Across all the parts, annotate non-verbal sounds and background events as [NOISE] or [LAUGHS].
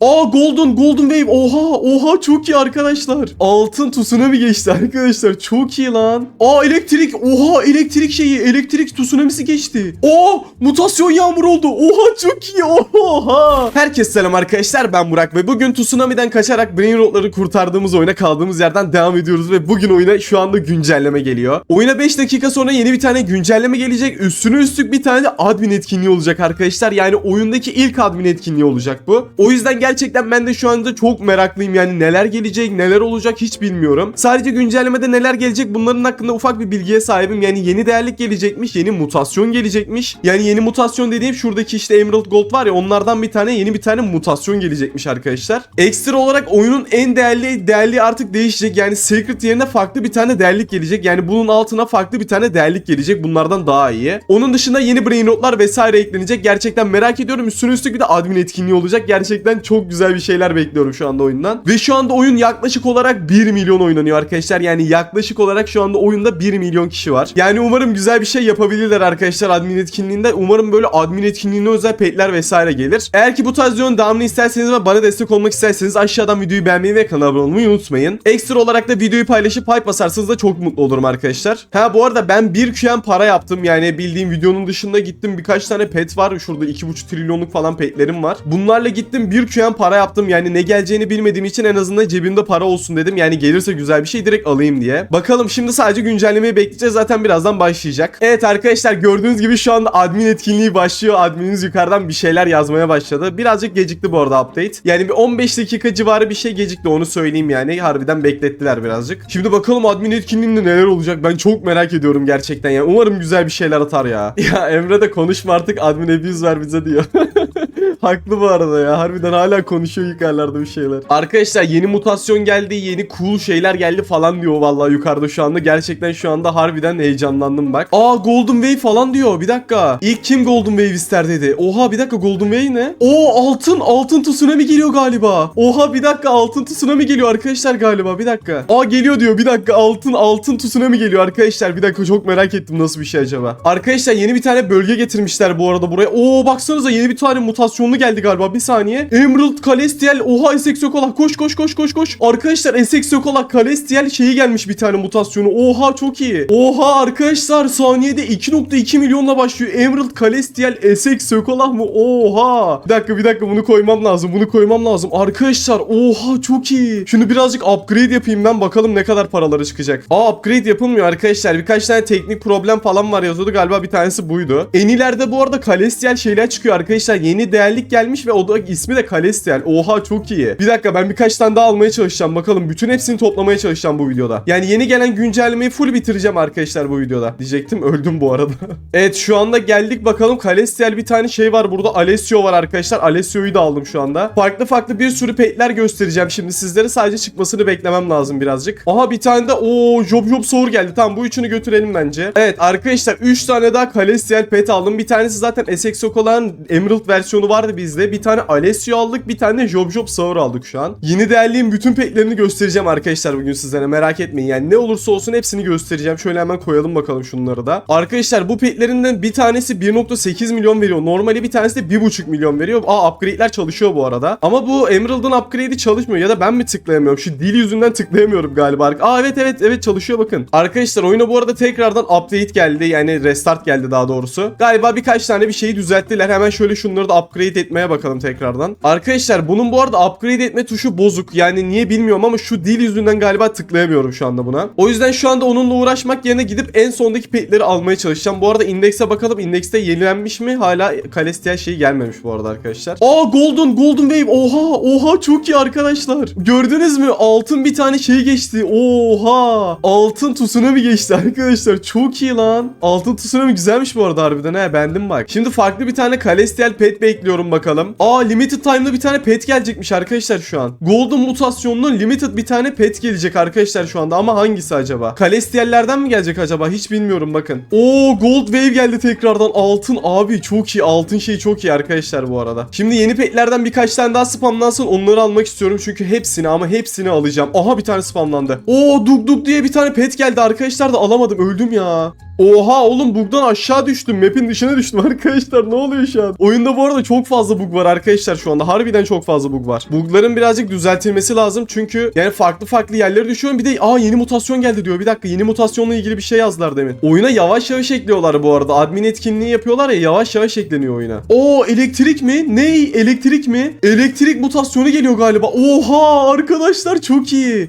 Aa Golden Golden Wave oha oha çok iyi arkadaşlar. Altın tsunami geçti arkadaşlar çok iyi lan. Aa elektrik oha elektrik şeyi elektrik tsunamisi geçti. Aa mutasyon yağmur oldu oha çok iyi oha. Herkes selam arkadaşlar ben Burak ve bugün tsunami'den kaçarak brain rotları kurtardığımız oyuna kaldığımız yerden devam ediyoruz ve bugün oyuna şu anda güncelleme geliyor. Oyuna 5 dakika sonra yeni bir tane güncelleme gelecek. Üstüne üstlük bir tane de admin etkinliği olacak arkadaşlar. Yani oyundaki ilk admin etkinliği olacak bu. O yüzden gerçekten ben de şu anda çok meraklıyım. Yani neler gelecek, neler olacak hiç bilmiyorum. Sadece güncellemede neler gelecek bunların hakkında ufak bir bilgiye sahibim. Yani yeni değerlik gelecekmiş, yeni mutasyon gelecekmiş. Yani yeni mutasyon dediğim şuradaki işte Emerald Gold var ya onlardan bir tane yeni bir tane mutasyon gelecekmiş arkadaşlar. Ekstra olarak oyunun en değerli değerli artık değişecek. Yani Secret yerine farklı bir tane değerlik gelecek. Yani bunun altına farklı bir tane değerlik gelecek. Bunlardan daha iyi. Onun dışında yeni brain notlar vesaire eklenecek. Gerçekten merak ediyorum. Üstüne üstlük bir de admin etkinliği olacak. Gerçekten çok güzel bir şeyler bekliyorum şu anda oyundan. Ve şu anda oyun yaklaşık olarak 1 milyon oynanıyor arkadaşlar. Yani yaklaşık olarak şu anda oyunda 1 milyon kişi var. Yani umarım güzel bir şey yapabilirler arkadaşlar admin etkinliğinde. Umarım böyle admin etkinliğine özel petler vesaire gelir. Eğer ki bu tarz videonun devamını isterseniz ve bana destek olmak isterseniz aşağıdan videoyu beğenmeyi ve kanala abone olmayı unutmayın. Ekstra olarak da videoyu paylaşıp hype basarsanız da çok mutlu olurum arkadaşlar. Ha bu arada ben 1 QM para yaptım. Yani bildiğim videonun dışında gittim birkaç tane pet var. Şurada 2,5 trilyonluk falan petlerim var. Bunlarla gittim 1 QM para yaptım. Yani ne geleceğini bilmediğim için en azından cebimde para olsun dedim. Yani gelirse güzel bir şey direkt alayım diye. Bakalım şimdi sadece güncellemeyi bekleyeceğiz. Zaten birazdan başlayacak. Evet arkadaşlar gördüğünüz gibi şu anda admin etkinliği başlıyor. Admininiz yukarıdan bir şeyler yazmaya başladı. Birazcık gecikti bu arada update. Yani bir 15 dakika civarı bir şey gecikti onu söyleyeyim yani. Harbiden beklettiler birazcık. Şimdi bakalım admin etkinliğinde neler olacak. Ben çok merak ediyorum gerçekten ya. Umarım güzel bir şeyler atar ya. [LAUGHS] Ya Emre de konuşma artık admin abuse ver bize diyor. [LAUGHS] Haklı bu arada ya. Harbiden hala konuşuyor yukarılarda bir şeyler. Arkadaşlar yeni mutasyon geldi, yeni cool şeyler geldi falan diyor vallahi yukarıda şu anda. Gerçekten şu anda harbiden heyecanlandım bak. Aa Golden Wave falan diyor. Bir dakika. İlk kim Golden Wave ister dedi. Oha bir dakika Golden Wave ne? Oo altın altın tsunami geliyor galiba. Oha bir dakika altın tsunami geliyor arkadaşlar galiba. Bir dakika. Aa geliyor diyor. Bir dakika altın altın tsunami geliyor arkadaşlar. Bir dakika çok merak ettim nasıl bir şey acaba. Arkadaşlar yeni bir tane bölge getirmişler bu arada buraya. Oo baksanıza yeni bir tane mutasyonlu geldi galiba. Bir saniye. Emerald Celestial. Oha Essex Yokola. Koş koş koş koş koş. Arkadaşlar Essex Yokola Celestial şeyi gelmiş bir tane mutasyonu. Oha çok iyi. Oha arkadaşlar saniyede 2.2 milyonla başlıyor. Emerald Celestial Essex Yokola mı? Oha. Bir dakika bir dakika bunu koymam lazım. Bunu koymam lazım. Arkadaşlar oha çok iyi. Şunu birazcık upgrade yapayım ben bakalım ne kadar paraları çıkacak. Aa upgrade yapılmıyor arkadaşlar. Birkaç tane teknik problem falan var yazıyordu. Galiba bir tanesi buydu. En ileride bu arada Celestial şeyler çıkıyor arkadaşlar. Yeni değerlik gelmiş ve o da ismi de Celestial. Oha çok iyi. Bir dakika ben birkaç tane daha almaya çalışacağım. Bakalım bütün hepsini toplamaya çalışacağım bu videoda. Yani yeni gelen güncellemeyi full bitireceğim arkadaşlar bu videoda. Diyecektim öldüm bu arada. [LAUGHS] evet şu anda geldik bakalım. Celestial bir tane şey var burada. Alessio var arkadaşlar. Alessio'yu da aldım şu anda. Farklı farklı bir sürü petler göstereceğim şimdi sizlere. Sadece çıkmasını beklemem lazım birazcık. Aha bir tane de o Job Job Sour geldi. Tamam bu üçünü götürelim bence. Evet arkadaşlar 3 tane daha Celestial pet aldım. Bir tanesi zaten Essex Sokola'nın Emerald versiyonu vardı bizde. Bir tane Alessio aldık. Bir tane Job Job Sour aldık şu an. Yeni değerliğin bütün petlerini göstereceğim arkadaşlar bugün sizlere. Merak etmeyin. Yani ne olursa olsun hepsini göstereceğim. Şöyle hemen koyalım bakalım şunları da. Arkadaşlar bu petlerinden bir tanesi 1.8 milyon veriyor. Normali bir tanesi de 1.5 milyon veriyor. Aa upgrade'ler çalışıyor bu arada. Ama bu Emerald'ın upgrade'i çalışmıyor. Ya da ben mi tıklayamıyorum? Şu dil yüzünden tıklayamıyorum galiba. Aa evet evet evet çalışıyor bakın. Arkadaşlar oyuna bu arada tekrardan update geldi. Yani restart geldi daha doğrusu. Galiba birkaç tane bir şeyi düzelttiler. Hemen şöyle şunları da upgrade etmeye bakalım tekrardan. Arkadaşlar bunun bu arada upgrade etme tuşu bozuk. Yani niye bilmiyorum ama şu dil yüzünden galiba tıklayamıyorum şu anda buna. O yüzden şu anda onunla uğraşmak yerine gidip en sondaki petleri almaya çalışacağım. Bu arada indekse bakalım. Indekste yenilenmiş mi? Hala Celestial şeyi gelmemiş bu arada arkadaşlar. Aa Golden Golden Wave. Oha oha çok iyi arkadaşlar. Gördünüz mü? Altın bir tane şey geçti. Oha. Altın tsunami geçti arkadaşlar. Çok iyi lan. Altın tsunami güzelmiş bu arada harbiden he. Bendim bak. Şimdi farklı bir tane Celestial pet bekliyorum bakalım. Aa limited time'da bir tane pet gelecekmiş arkadaşlar şu an. Golden mutasyonunun limited bir tane pet gelecek arkadaşlar şu anda ama hangisi acaba? Celestial'lerden mi gelecek acaba? Hiç bilmiyorum bakın. Oo Gold Wave geldi tekrardan. Altın abi çok iyi. Altın şey çok iyi arkadaşlar bu arada. Şimdi yeni petlerden birkaç tane daha spamlansın. Onları almak istiyorum çünkü hepsini ama hepsini alacağım. Aha bir tane spamlandı. Oo Duk Duk diye bir tane pet geldi arkadaşlar da alamadım. Öldüm ya. Oha oğlum bug'dan aşağı düştüm. Map'in dışına düştüm [LAUGHS] arkadaşlar. Ne oluyor şu an? Oyunda bu arada çok fazla bug var arkadaşlar şu anda. Harbiden çok fazla bug var. Bugların birazcık düzeltilmesi lazım. Çünkü yani farklı farklı yerlere düşüyorum. Bir de aa yeni mutasyon geldi diyor. Bir dakika yeni mutasyonla ilgili bir şey yazdılar demin. Oyuna yavaş yavaş ekliyorlar bu arada. Admin etkinliği yapıyorlar ya yavaş yavaş ekleniyor oyuna. Oo elektrik mi? Ne? Elektrik mi? Elektrik mutasyonu geliyor galiba. Oha arkadaşlar çok iyi.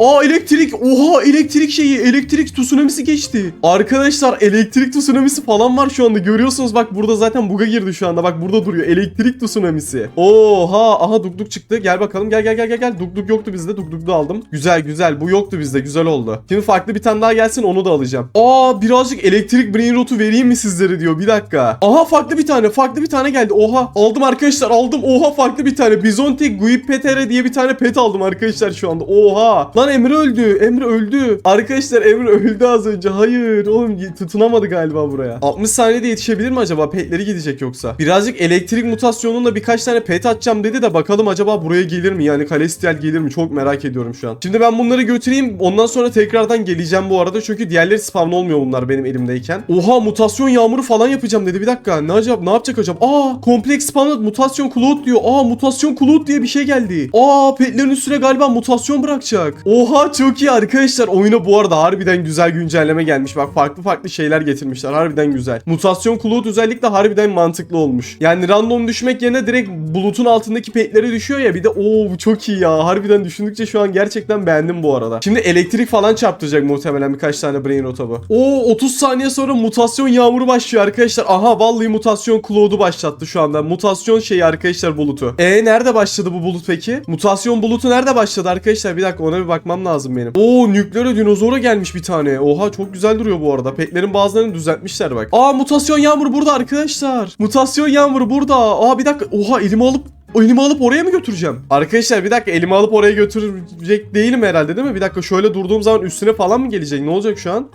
Aa elektrik. Oha elektrik şeyi. Elektrik tsunamisi geçti. Arkadaşlar elektrik tsunamisi falan var şu anda. Görüyorsunuz bak burada zaten buga girdi şu anda. Bak burada duruyor. Elektrik tsunamisi. Oha. Aha duk duk çıktı. Gel bakalım. Gel gel gel gel gel. Duk duk yoktu bizde. Duk duk da aldım. Güzel güzel. Bu yoktu bizde. Güzel oldu. Şimdi farklı bir tane daha gelsin onu da alacağım. Aa birazcık elektrik brain rotu vereyim mi sizlere diyor. Bir dakika. Aha farklı bir tane. Farklı bir tane geldi. Oha. Aldım arkadaşlar. Aldım. Oha farklı bir tane. Bizontic Guip Petere diye bir tane pet aldım arkadaşlar şu anda. Oha. Lan Emre öldü. Emre öldü. Arkadaşlar Emre öldü az önce. Hayır. Oğlum tutunamadı galiba buraya. 60 saniyede yetişebilir mi acaba? Petleri gidecek yoksa. Birazcık elektrik mutasyonunda birkaç tane pet atacağım dedi de bakalım acaba buraya gelir mi? Yani Kalestial gelir mi? Çok merak ediyorum şu an. Şimdi ben bunları götüreyim. Ondan sonra tekrardan geleceğim bu arada. Çünkü diğerleri spawn olmuyor bunlar benim elimdeyken. Oha mutasyon yağmuru falan yapacağım dedi. Bir dakika. Ne acaba? Ne yapacak acaba? Aa kompleks spawned mutasyon cloud diyor. Aa mutasyon cloud diye bir şey geldi. Aa petlerin üstüne galiba mutasyon bırakacak. Oha çok iyi arkadaşlar. Oyuna bu arada harbiden güzel güncelleme gelmiş. Bak farklı farklı şeyler getirmişler. Harbiden güzel. Mutasyon cloud özellikle harbiden mantıklı olmuş. Yani random düşmek yerine direkt bulutun altındaki petlere düşüyor ya. Bir de oo bu çok iyi ya. Harbiden düşündükçe şu an gerçekten beğendim bu arada. Şimdi elektrik falan çarptıracak muhtemelen birkaç tane brain rota bu. Oo 30 saniye sonra mutasyon yağmuru başlıyor arkadaşlar. Aha vallahi mutasyon cloud'u başlattı şu anda. Mutasyon şeyi arkadaşlar bulutu. E nerede başladı bu bulut peki? Mutasyon bulutu nerede başladı arkadaşlar? Bir dakika ona bir bakmam lazım benim. Oo nükleer dinozora gelmiş bir tane. Oha çok güzel duruyor bu arada. Petlerin bazılarını düzeltmişler bak. Aa mutasyon yağmuru burada arkadaşlar. Mutasyon yağmuru burada. Aa bir dakika. Oha elimi alıp elimi alıp oraya mı götüreceğim? Arkadaşlar bir dakika elimi alıp oraya götürecek değilim herhalde değil mi? Bir dakika şöyle durduğum zaman üstüne falan mı gelecek? Ne olacak şu an?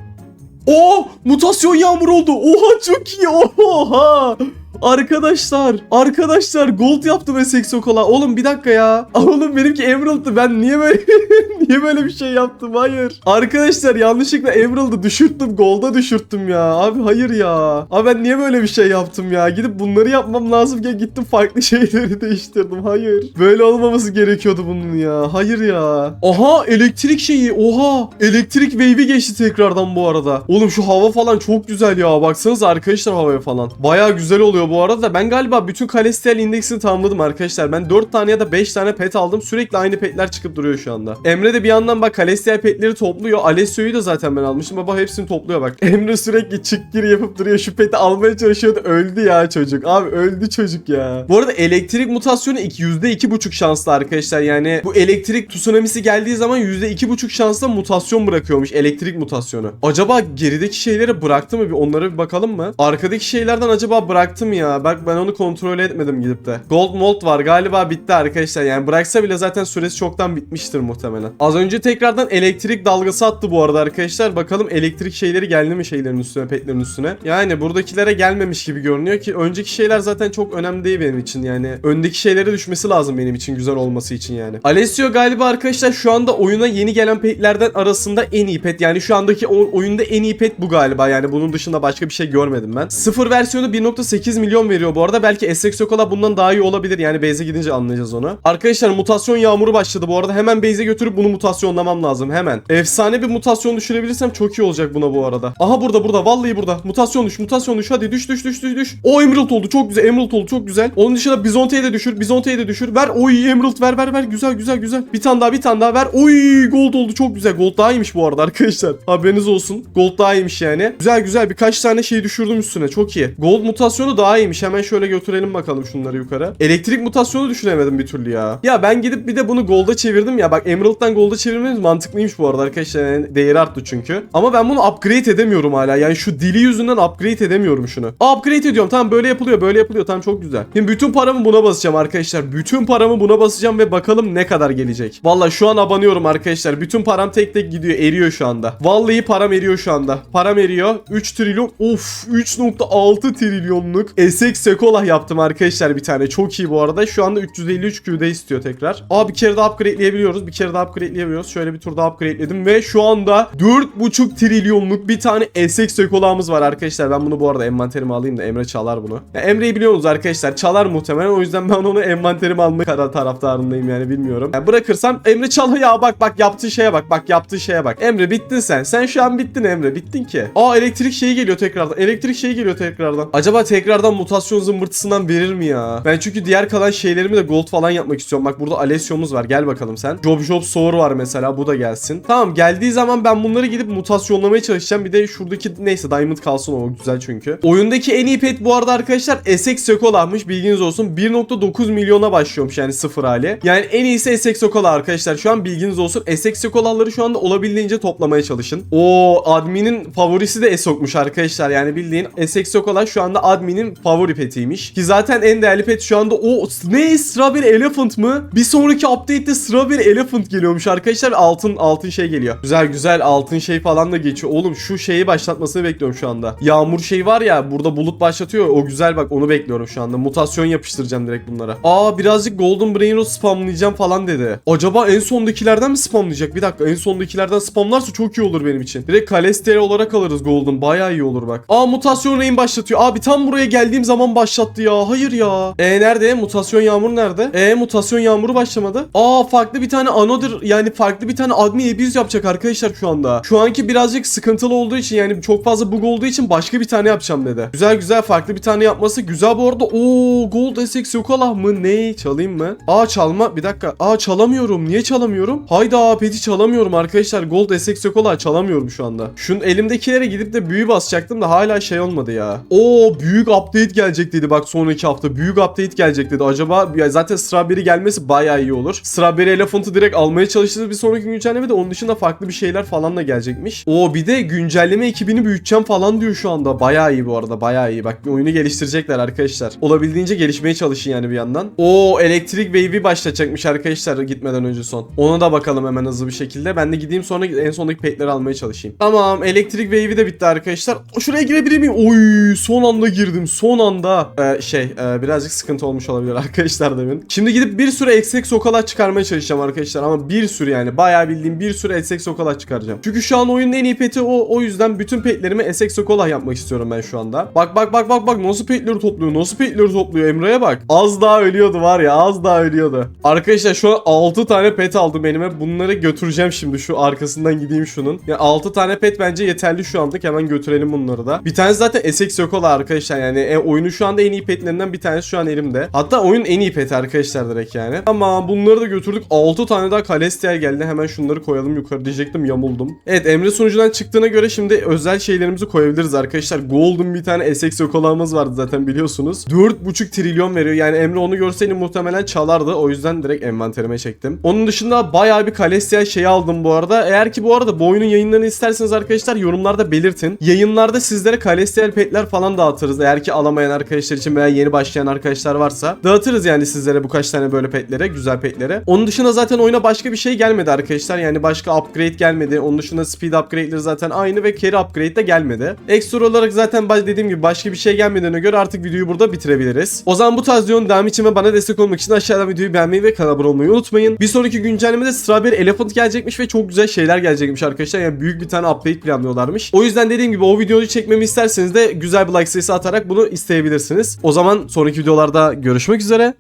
Oo mutasyon yağmur oldu. Oha çok iyi. Oha. Arkadaşlar, arkadaşlar gold yaptım ve seksokola. Oğlum bir dakika ya. Oğlum benimki emerald'dı. Ben niye böyle [LAUGHS] niye böyle bir şey yaptım? Hayır. Arkadaşlar yanlışlıkla emerald'ı düşürttüm. Gold'a düşürttüm ya. Abi hayır ya. Abi ben niye böyle bir şey yaptım ya? Gidip bunları yapmam lazımken gittim farklı [LAUGHS] şeyleri değiştirdim. Hayır. Böyle olmaması gerekiyordu bunun ya. Hayır ya. Aha elektrik şeyi. Oha. Elektrik wave'i geçti tekrardan bu arada. Oğlum şu hava falan çok güzel ya. Baksanıza arkadaşlar havaya falan. Baya güzel oluyor bu arada da ben galiba bütün Kalestial indeksini tamamladım arkadaşlar. Ben 4 tane ya da 5 tane pet aldım. Sürekli aynı petler çıkıp duruyor şu anda. Emre de bir yandan bak Kalestial petleri topluyor. Alessio'yu da zaten ben almıştım. Baba hepsini topluyor bak. [LAUGHS] Emre sürekli çık gir yapıp duruyor. Şu peti almaya çalışıyordu. Öldü ya çocuk. Abi öldü çocuk ya. Bu arada elektrik mutasyonu iki- %2,5 şanslı arkadaşlar. Yani bu elektrik tsunamisi geldiği zaman %2,5 şansla mutasyon bırakıyormuş. Elektrik mutasyonu. Acaba gerideki şeyleri bıraktı mı? Bir onlara bir bakalım mı? Arkadaki şeylerden acaba bıraktı mı ya? Bak ben onu kontrol etmedim gidip de. Gold Mold var. Galiba bitti arkadaşlar. Yani bıraksa bile zaten süresi çoktan bitmiştir muhtemelen. Az önce tekrardan elektrik dalgası attı bu arada arkadaşlar. Bakalım elektrik şeyleri geldi mi şeylerin üstüne, petlerin üstüne. Yani buradakilere gelmemiş gibi görünüyor ki önceki şeyler zaten çok önemli değil benim için yani. Öndeki şeylere düşmesi lazım benim için güzel olması için yani. Alessio galiba arkadaşlar şu anda oyuna yeni gelen petlerden arasında en iyi pet. Yani şu andaki oyunda en iyi pet bu galiba. Yani bunun dışında başka bir şey görmedim ben. Sıfır versiyonu 1.8 milyon veriyor bu arada. Belki SX Yokola bundan daha iyi olabilir. Yani base'e gidince anlayacağız onu. Arkadaşlar mutasyon yağmuru başladı bu arada. Hemen base'e götürüp bunu mutasyonlamam lazım. Hemen. Efsane bir mutasyon düşürebilirsem çok iyi olacak buna bu arada. Aha burada burada. Vallahi burada. Mutasyon düş. Mutasyon düş. Hadi düş düş düş düş düş. O Emerald oldu. Çok güzel. Emerald oldu. Çok güzel. Onun dışında Bizonte'yi de düşür. Bizonte'yi de düşür. Ver. Oy Emerald ver ver ver. Güzel güzel güzel. Bir tane daha bir tane daha ver. Oy gold oldu. Çok güzel. Gold daha iyiymiş bu arada arkadaşlar. Haberiniz olsun. Gold daha iyiymiş yani. Güzel güzel. Birkaç tane şey düşürdüm üstüne. Çok iyi. Gold mutasyonu daha iyiymiş. Hemen şöyle götürelim bakalım şunları yukarı. Elektrik mutasyonu düşünemedim bir türlü ya. Ya ben gidip bir de bunu Gold'a çevirdim ya. Bak Emerald'dan Gold'a çevirmemiz mantıklıymış bu arada arkadaşlar. Yani değeri arttı çünkü. Ama ben bunu upgrade edemiyorum hala. Yani şu dili yüzünden upgrade edemiyorum şunu. Upgrade ediyorum. Tamam böyle yapılıyor. Böyle yapılıyor. Tamam çok güzel. Şimdi bütün paramı buna basacağım arkadaşlar. Bütün paramı buna basacağım ve bakalım ne kadar gelecek. Valla şu an abanıyorum arkadaşlar. Bütün param tek tek gidiyor. Eriyor şu anda. Vallahi param eriyor şu anda. Param eriyor. 3 trilyon. Of 3.6 trilyonluk SX Sekolah yaptım arkadaşlar bir tane. Çok iyi bu arada. Şu anda 353 Q'de istiyor tekrar. Aa bir kere daha upgrade'leyebiliyoruz. Bir kere daha upgrade'leyebiliyoruz. Şöyle bir tur daha upgrade'ledim ve şu anda 4,5 trilyonluk bir tane SX Sekolah'ımız var arkadaşlar. Ben bunu bu arada envanterime alayım da Emre çalar bunu. Ya Emre'yi biliyorsunuz arkadaşlar. Çalar muhtemelen. O yüzden ben onu envanterime alma kara taraftarındayım yani bilmiyorum. Ya bırakırsam Emre çal ya bak bak yaptığı şeye bak. Bak yaptığı şeye bak. Emre bittin sen. Sen şu an bittin Emre. Bittin ki. Aa elektrik şeyi geliyor tekrardan. Elektrik şeyi geliyor tekrardan. Acaba tekrardan mutasyon zımbırtısından verir mi ya? Ben çünkü diğer kalan şeylerimi de gold falan yapmak istiyorum. Bak burada Alessio'muz var. Gel bakalım sen. Job Job Sour var mesela. Bu da gelsin. Tamam geldiği zaman ben bunları gidip mutasyonlamaya çalışacağım. Bir de şuradaki neyse Diamond kalsın o güzel çünkü. Oyundaki en iyi pet bu arada arkadaşlar SX Sokola'mış. Bilginiz olsun. 1.9 milyona başlıyormuş yani sıfır hali. Yani en iyisi SX Sokola arkadaşlar. Şu an bilginiz olsun. SX Sokola'ları şu anda olabildiğince toplamaya çalışın. O adminin favorisi de Esok'muş arkadaşlar. Yani bildiğin SX Sokola şu anda adminin favori petiymiş. Ki zaten en değerli pet şu anda o ne Strawberry Elephant mı? Bir sonraki update'te Strawberry Elephant geliyormuş arkadaşlar. Altın altın şey geliyor. Güzel güzel altın şey falan da geçiyor. Oğlum şu şeyi başlatmasını bekliyorum şu anda. Yağmur şey var ya burada bulut başlatıyor. O güzel bak onu bekliyorum şu anda. Mutasyon yapıştıracağım direkt bunlara. Aa birazcık Golden Brain spamlayacağım falan dedi. Acaba en sondakilerden mi spamlayacak? Bir dakika en sondakilerden spamlarsa çok iyi olur benim için. Direkt Kalestere olarak alırız Golden. Bayağı iyi olur bak. Aa mutasyon rain başlatıyor. Abi tam buraya geldiğim zaman başlattı ya. Hayır ya. E nerede? Mutasyon yağmur nerede? E mutasyon yağmuru başlamadı. Aa farklı bir tane another yani farklı bir tane admin abuse yapacak arkadaşlar şu anda. Şu anki birazcık sıkıntılı olduğu için yani çok fazla bug olduğu için başka bir tane yapacağım dedi. Güzel güzel farklı bir tane yapması güzel bu arada. Oo Gold SX Yokolah mı? Ne? Çalayım mı? Aa çalma. Bir dakika. Aa çalamıyorum. Niye çalamıyorum? Hayda peti çalamıyorum arkadaşlar. Gold SX Yokolah çalamıyorum şu anda. Şunun elimdekilere gidip de büyü basacaktım da hala şey olmadı ya. Oo büyük update gelecek dedi bak sonraki hafta. Büyük update gelecek dedi. Acaba ya zaten Strawberry gelmesi bayağı iyi olur. Strawberry Elephant'ı direkt almaya çalıştığımız bir sonraki güncelleme de onun dışında farklı bir şeyler falan da gelecekmiş. Oo bir de güncelleme ekibini büyüteceğim falan diyor şu anda. Bayağı iyi bu arada bayağı iyi. Bak oyunu geliştirecekler arkadaşlar. Olabildiğince gelişmeye çalışın yani bir yandan. Oo elektrik wave'i başlatacakmış arkadaşlar gitmeden önce son. Ona da bakalım hemen hızlı bir şekilde. Ben de gideyim sonra en sondaki petleri almaya çalışayım. Tamam elektrik wave'i de bitti arkadaşlar. Şuraya girebilir miyim? Oy son anda girdim. Son anda. Ee, şey e, birazcık sıkıntı olmuş olabilir [LAUGHS] arkadaşlar demin. Şimdi gidip bir sürü eksik sokalar çıkarmaya çalışacağım arkadaşlar ama bir sürü yani bayağı bildiğim bir sürü eksik sokalar çıkaracağım. Çünkü şu an oyunun en iyi peti o. O yüzden bütün petlerimi esek sokolah yapmak istiyorum ben şu anda. Bak bak bak bak bak nasıl petleri topluyor. Nasıl petleri topluyor Emre'ye bak. Az daha ölüyordu var ya az daha ölüyordu. Arkadaşlar şu an 6 tane pet aldım elime. Bunları götüreceğim şimdi şu arkasından gideyim şunun. Ya 6 tane pet bence yeterli şu anlık. Hemen götürelim bunları da. Bir tanesi zaten Essex Yokola arkadaşlar yani e, oyunun şu anda en iyi petlerinden bir tanesi şu an elimde. Hatta oyun en iyi peti arkadaşlar direkt yani. Ama bunları da götürdük. 6 tane daha Kalestiel geldi. Hemen şunları koyalım yukarı diyecektim yamuldum. Evet Emre sunucudan çıktığına göre şimdi özel şeylerimizi koyabiliriz arkadaşlar. Golden bir tane Essex Yokola'mız vardı zaten biliyorsunuz. 4,5 trilyon veriyor. Yani Emre onu görseydi muhtemelen çalardı. O yüzden direkt envanterime çektim. Onun dışında bayağı bir Kalestiel şey aldım bu arada. Eğer ki bu arada bu oyunun yayınlarını isterseniz arkadaşlar yorumlarda belirtin. Yayınlarda sizlere Kalestiel petler falan dağıtırız. Eğer ki alamayan arkadaşlar için veya yeni başlayan arkadaşlar varsa dağıtırız yani sizlere bu kaç tane böyle petlere, güzel petlere. Onun dışında zaten oyuna başka bir şey gelmedi arkadaşlar. Yani başka upgrade gelmedi. Onun dışında speed upgrade'leri zaten aynı ve carry upgrade de gelmedi. Ekstra olarak zaten dediğim gibi başka bir şey gelmediğine göre artık videoyu burada bitirebiliriz. O zaman bu tarz videonun devamı için ve bana destek olmak için aşağıdan videoyu beğenmeyi ve kanala abone olmayı unutmayın. Bir sonraki güncellemede Strawberry Elephant gelecekmiş ve çok güzel şeyler gelecekmiş arkadaşlar. Yani büyük bir tane update planlıyorlarmış. O yüzden dediğim gibi o videoyu çekmemi isterseniz de güzel bir like sayısı atarak bunu isteyebilirsiniz. O zaman sonraki videolarda görüşmek üzere.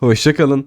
Hoşçakalın.